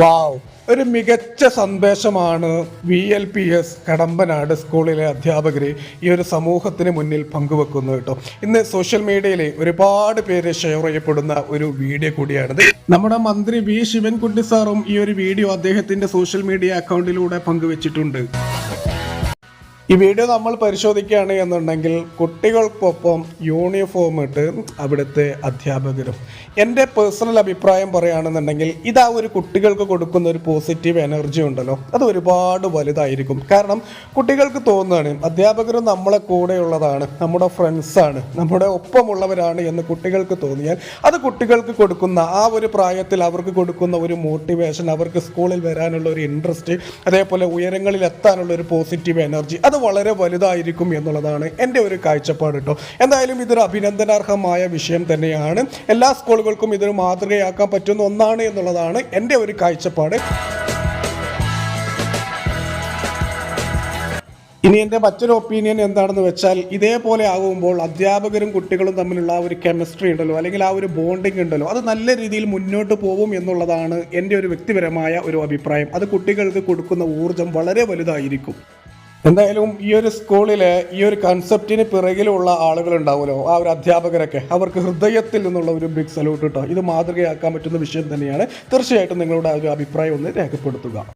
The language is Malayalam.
വാവ് ഒരു മികച്ച സന്ദേശമാണ് V L P S Kadampanad സ്കൂളിലെ അധ്യാപകർ ഈ ഒരു സമൂഹത്തിന് മുന്നിൽ പങ്കുവെക്കുന്നത് കേട്ടോ. ഇന്ന് സോഷ്യൽ മീഡിയയിൽ ഒരുപാട് പേര് ഷെയർ ചെയ്യപ്പെടുന്ന ഒരു വീഡിയോ കൂടിയാണിത്. നമ്മുടെ മന്ത്രി വി. ശിവൻകുട്ടി സാറും ഈ ഒരു വീഡിയോ അദ്ദേഹത്തിന്റെ സോഷ്യൽ മീഡിയ അക്കൗണ്ടിലൂടെ പങ്കുവച്ചിട്ടുണ്ട്. ഈ വീഡിയോ നമ്മൾ പരിശോധിക്കുകയാണ് എന്നുണ്ടെങ്കിൽ കുട്ടികൾക്കൊപ്പം യൂണിഫോം ഇട്ട് അവിടുത്തെ അധ്യാപകരും എന്റെ പേഴ്സണൽ അഭിപ്രായം പറയുകയാണെന്നുണ്ടെങ്കിൽ ഇതാ ഒരു കുട്ടികൾക്ക് കൊടുക്കുന്ന ഒരു പോസിറ്റീവ് എനർജി ഉണ്ടല്ലോ. അത് ഒരുപാട് വലുതായിരിക്കും. കാരണം കുട്ടികൾക്ക് തോന്നുകയാണ് അധ്യാപകരും നമ്മളെ കൂടെയുള്ളതാണ് നമ്മുടെ ഫ്രണ്ട്സാണ് നമ്മുടെ ഒപ്പമുള്ളവരാണ് എന്ന് കുട്ടികൾക്ക് തോന്നിയാൽ അത് കുട്ടികൾക്ക് കൊടുക്കുന്ന ആ ഒരു പ്രായത്തിൽ അവർക്ക് കൊടുക്കുന്ന ഒരു മോട്ടിവേഷൻ അവർക്ക് സ്കൂളിൽ വരാനുള്ള ഒരു ഇൻട്രസ്റ്റ് അതേപോലെ ഉയരങ്ങളിൽ എത്താനുള്ള ഒരു പോസിറ്റീവ് എനർജി അത് വളരെ വലുതായിരിക്കും എന്നുള്ളതാണ് എന്റെ ഒരു കാഴ്ചപ്പാട് കേട്ടോ. എന്തായാലും ഇതൊരു അഭിനന്ദനാർഹമായ വിഷയം തന്നെയാണ്. എല്ലാ സ്കൂളുകൾക്കും ഇതൊരു മാതൃകയാക്കാൻ പറ്റുന്ന ഒന്നാണ് എന്നുള്ളതാണ് എന്റെ ഒരു കാഴ്ചപ്പാട്. ഇനി എന്റെ മറ്റൊരു ഒപ്പീനിയൻ എന്താണെന്ന് വെച്ചാൽ ഇതേപോലെ ആകുമ്പോൾ അധ്യാപകരും കുട്ടികളും തമ്മിലുള്ള ആ ഒരു കെമിസ്ട്രി ഉണ്ടല്ലോ അല്ലെങ്കിൽ ആ ഒരു ബോണ്ടിങ് ഉണ്ടല്ലോ അത് നല്ല രീതിയിൽ മുന്നോട്ട് പോകും എന്നുള്ളതാണ് എന്റെ ഒരു വ്യക്തിപരമായ ഒരു അഭിപ്രായം. അത് കുട്ടികൾക്ക് കൊടുക്കുന്ന ഊർജം വളരെ വലുതായിരിക്കും. എന്തായാലും ഈ ഒരു സ്കൂളിലെ ഈ ഒരു കൺസെപ്റ്റിന് പിറകിലുള്ള ആളുകൾ ഉണ്ടാവുമല്ലോ ആ ഒരു അധ്യാപകരൊക്കെ. അവർക്ക് ഹൃദയത്തിൽ നിന്നുള്ള ഒരു ബിഗ് സല്യൂട്ട് കേട്ടോ ഇത് മാതൃകയാക്കാൻ പറ്റുന്ന വിഷയം തന്നെയാണ്. തീർച്ചയായിട്ടും നിങ്ങളുടെ ഒരു അഭിപ്രായം ഒന്ന് രേഖപ്പെടുത്തുക.